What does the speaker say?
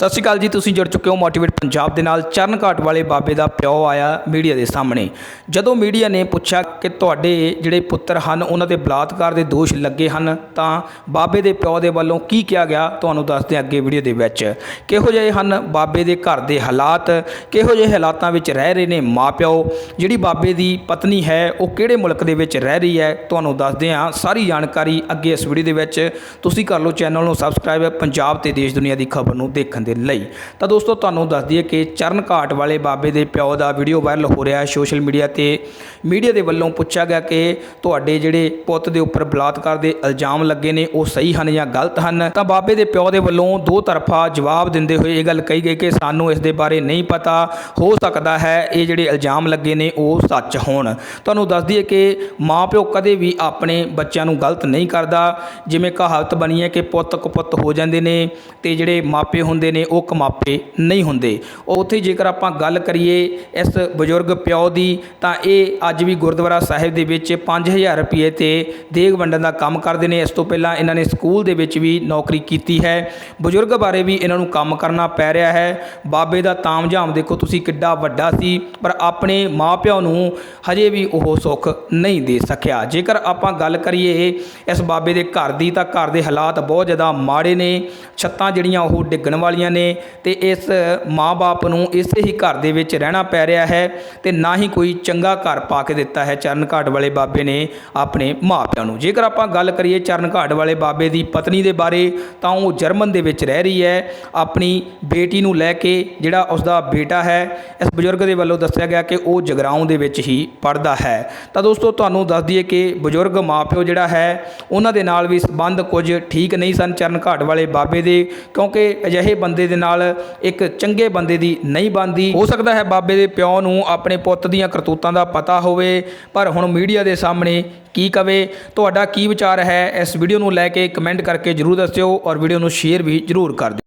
ਸਤਿ ਸ਼੍ਰੀ ਅਕਾਲ ਜੀ, ਤੁਸੀਂ ਜੁੜ ਚੁੱਕੇ ਹੋ ਮੋਟੀਵੇਟ ਪੰਜਾਬ ਦੇ ਨਾਲ। ਚਰਨ ਘਾਟ ਵਾਲੇ ਬਾਬੇ ਦਾ ਪਿਓ ਆਇਆ ਮੀਡੀਆ ਦੇ ਸਾਹਮਣੇ। ਜਦੋਂ ਮੀਡੀਆ ਨੇ ਪੁੱਛਿਆ ਕਿ ਤੁਹਾਡੇ ਜਿਹੜੇ ਪੁੱਤਰ ਹਨ, ਉਹਨਾਂ ਤੇ ਬਲਾਤਕਾਰ ਦੇ ਦੋਸ਼ ਲੱਗੇ ਹਨ, ਤਾਂ ਬਾਬੇ ਦੇ ਪਿਓ ਦੇ ਵੱਲੋਂ ਕੀ ਕਿਹਾ ਗਿਆ? ਤੁਹਾਨੂੰ ਦੱਸਦੇ ਹਾਂ ਅੱਗੇ ਵੀਡੀਓ ਦੇ ਵਿੱਚ। ਕਿਹੋ ਜਿਹੇ ਹਨ ਬਾਬੇ ਦੇ ਘਰ ਦੇ ਹਾਲਾਤ? ਕਿਹੋ ਜਿਹੇ ਹਾਲਾਤਾਂ ਵਿੱਚ ਰਹਿ ਰਹੇ ਨੇ ਮਾਪਿਓ? ਜਿਹੜੀ ਬਾਬੇ ਦੀ ਪਤਨੀ ਹੈ, ਉਹ ਕਿਹੜੇ ਮੁਲਕ ਦੇ ਵਿੱਚ ਰਹਿ ਰਹੀ ਹੈ? ਤੁਹਾਨੂੰ ਦੱਸਦੇ ਹਾਂ ਸਾਰੀ ਜਾਣਕਾਰੀ ਅੱਗੇ ਇਸ ਵੀਡੀਓ ਦੇ ਵਿੱਚ। ਤੁਸੀਂ ਕਰ ਲਓ ਚੈਨਲ ਨੂੰ ਸਬਸਕ੍ਰਾਈਬ, ਪੰਜਾਬ ਤੇ ਦੇਸ਼ ਦੁਨੀਆ ਦੀ ਖਬਰ ਨੂੰ ਦੇਖਣ ਦੇ ਲਈ। ਤਾਂ ਦੋਸਤੋ, ਤੁਹਾਨੂੰ ਦੱਸ ਦਈਏ ਕਿ ਚਰਨ ਘਾਟ ਵਾਲੇ ਬਾਬੇ ਦੇ ਪਿਓ ਦਾ ਵੀਡੀਓ ਵਾਇਰਲ ਹੋ ਰਿਹਾ ਹੈ ਸੋਸ਼ਲ ਮੀਡੀਆ ਤੇ। ਮੀਡੀਆ ਦੇ ਵੱਲੋਂ ਪੁੱਛਿਆ ਗਿਆ ਕਿ ਤੁਹਾਡੇ ਜਿਹੜੇ ਪੁੱਤ ਦੇ ਉੱਪਰ ਬਲਾਤਕਾਰ ਦੇ ਇਲਜ਼ਾਮ ਲੱਗੇ ਨੇ, ਉਹ ਸਹੀ ਹਨ ਜਾਂ ਗਲਤ ਹਨ? ਤਾਂ ਬਾਬੇ ਦੇ ਪਿਓ ਦੇ ਵੱਲੋਂ ਦੋ ਤਰਫਾ ਜਵਾਬ ਦਿੰਦੇ ਹੋਏ ਇਹ ਗੱਲ ਕਹੀ ਗਈ ਕਿ ਸਾਨੂੰ ਇਸ ਦੇ ਬਾਰੇ ਨਹੀਂ ਪਤਾ, ਹੋ ਸਕਦਾ ਹੈ ਇਹ ਜਿਹੜੇ ਇਲਜ਼ਾਮ ਲੱਗੇ ਨੇ, ਉਹ ਸੱਚ ਹੋਣ। ਤੁਹਾਨੂੰ ਦੱਸ ਦਈਏ ਕਿ ਮਾਪਿਓ ਕਦੇ ਵੀ ਆਪਣੇ ਬੱਚਿਆਂ ਨੂੰ ਗਲਤ ਨਹੀਂ ਕਰਦਾ। ਜਿਵੇਂ ਕਹਾਵਤ ਬਣੀ ਹੈ ਕਿ ਪੁੱਤ ਕਪੁੱਤ ਹੋ ਜਾਂਦੇ ਨੇ ਤੇ ਜਿਹੜੇ ਮਾਪੇ ਹੁੰਦੇ ਨੇ ਉਹ ਕਮਾਪੇ ਨਹੀਂ ਹੁੰਦੇ। ਉੱਥੇ ਜੇਕਰ ਆਪਾਂ ਗੱਲ ਕਰੀਏ ਇਸ ਬਜ਼ੁਰਗ ਪਿਓ ਦੀ, ਤਾਂ ਇਹ ਅੱਜ ਵੀ ਗੁਰਦੁਆਰਾ ਸਾਹਿਬ ਦੇ ਵਿੱਚ 5000 ਰੁਪਏ ਤੇ ਦੇਗ ਵੰਡਣ ਦਾ ਕੰਮ ਕਰਦੇ ਨੇ। ਇਸ ਤੋਂ ਪਹਿਲਾਂ ਇਹਨਾਂ ਨੇ ਸਕੂਲ ਦੇ ਵਿੱਚ ਵੀ ਨੌਕਰੀ ਕੀਤੀ ਹੈ। ਬਜ਼ੁਰਗ ਬਾਰੇ ਵੀ ਇਹਨਾਂ ਨੂੰ ਕੰਮ ਕਰਨਾ ਪੈ ਰਿਹਾ ਹੈ। ਬਾਬੇ ਦਾ ਤਾਮਝਾਮ ਦੇਖੋ ਤੁਸੀਂ ਕਿੱਡਾ ਵੱਡਾ ਸੀ, ਪਰ ਆਪਣੇ ਮਾਪਿਆਂ ਨੂੰ ਹਜੇ ਵੀ ਉਹ ਸੁੱਖ ਨਹੀਂ ਦੇ ਸਕਿਆ। ਜੇਕਰ ਆਪਾਂ ਗੱਲ ਕਰੀਏ ਇਸ ਬਾਬੇ ਦੇ ਘਰ ਦੀ, ਤਾਂ ਘਰ ਦੇ ਹਾਲਾਤ ਬਹੁਤ ਜ਼ਿਆਦਾ ਮਾੜੇ ਨੇ। ਛੱਤਾਂ ਜਿਹੜੀਆਂ ਉਹ ਡਿੱਗਣ ਵਾਲੀਆਂ ਨੇ ਤੇ ਇਸ ਮਾਂ-ਬਾਪ ਨੂੰ ਇਸੇ ਹੀ ਘਰ ਦੇ ਵਿੱਚ ਰਹਿਣਾ ਪੈ ਰਿਹਾ ਹੈ ਤੇ ਨਾ ਹੀ ਕੋਈ ਚੰਗਾ ਘਰ ਪਾ ਕੇ ਦਿੱਤਾ ਹੈ। ਚਰਨ ਘਾਟ ਵਾਲੇ ਬਾਬੇ ਨੇ ਆਪਣੇ ਮਾਪਿਆਂ ਨੂੰ। ਜੇਕਰ ਆਪਾਂ ਗੱਲ ਕਰੀਏ ਚਰਨ ਘਾਟ ਵਾਲੇ ਬਾਬੇ ਦੀ ਪਤਨੀ ਦੇ ਬਾਰੇ, ਤਾਂ ਉਹ ਜਰਮਨ ਦੇ ਵਿੱਚ ਰਹਿ ਰਹੀ ਹੈ। ਆਪਣੀ ਬੇਟੀ ਨੂੰ ਲੈ ਕੇ ਜਿਹੜਾ ਉਸ ਦਾ ਬੇਟਾ ਹੈ, ਇਸ ਬਜ਼ੁਰਗ ਦੇ ਵੱਲੋਂ ਦੱਸਿਆ ਗਿਆ ਕਿ ਉਹ ਜਗਰਾਉਂ ਦੇ ਵਿੱਚ ਹੀ ਪੜਦਾ ਹੈ। ਤਾਂ ਦੋਸਤੋ, ਤੁਹਾਨੂੰ ਦੱਸ ਦਈਏ ਕਿ ਬਜ਼ੁਰਗ ਮਾਪਿਓ ਜਿਹੜਾ ਹੈ, ਉਹਨਾਂ ਦੇ ਨਾਲ ਵੀ ਸੰਬੰਧ ਕੁਝ ਠੀਕ ਨਹੀਂ ਸਨ ਚਰਨ ਘਾਟ ਵਾਲੇ ਬਾਬੇ ਦੇ, ਕਿਉਂਕਿ ਅਜਿਹੇ ਬੰਦੇ ਦੇ ਨਾਲ ਇੱਕ ਚੰਗੇ ਬੰਦੇ ਦੀ ਨਹੀਂ ਬਣਦੀ। ਹੋ ਸਕਦਾ ਹੈ ਬਾਬੇ ਦੇ ਪਿਓ ਨੂੰ ਆਪਣੇ ਪੁੱਤ ਦੀਆਂ ਕਰਤੂਤਾਂ ਦਾ ਪਤਾ ਹੋਵੇ, ਪਰ ਹੁਣ ਮੀਡੀਆ ਦੇ ਸਾਹਮਣੇ ਕੀ ਕਵੇ? ਤੁਹਾਡਾ ਕੀ ਵਿਚਾਰ ਹੈ? ਇਸ ਵੀਡੀਓ ਨੂੰ ਲੈ ਕੇ ਕਮੈਂਟ ਕਰਕੇ ਜਰੂਰ ਦੱਸਿਓ ਔਰ ਵੀਡੀਓ ਨੂੰ ਸ਼ੇਅਰ ਵੀ ਜਰੂਰ ਕਰ ਦਿਓ।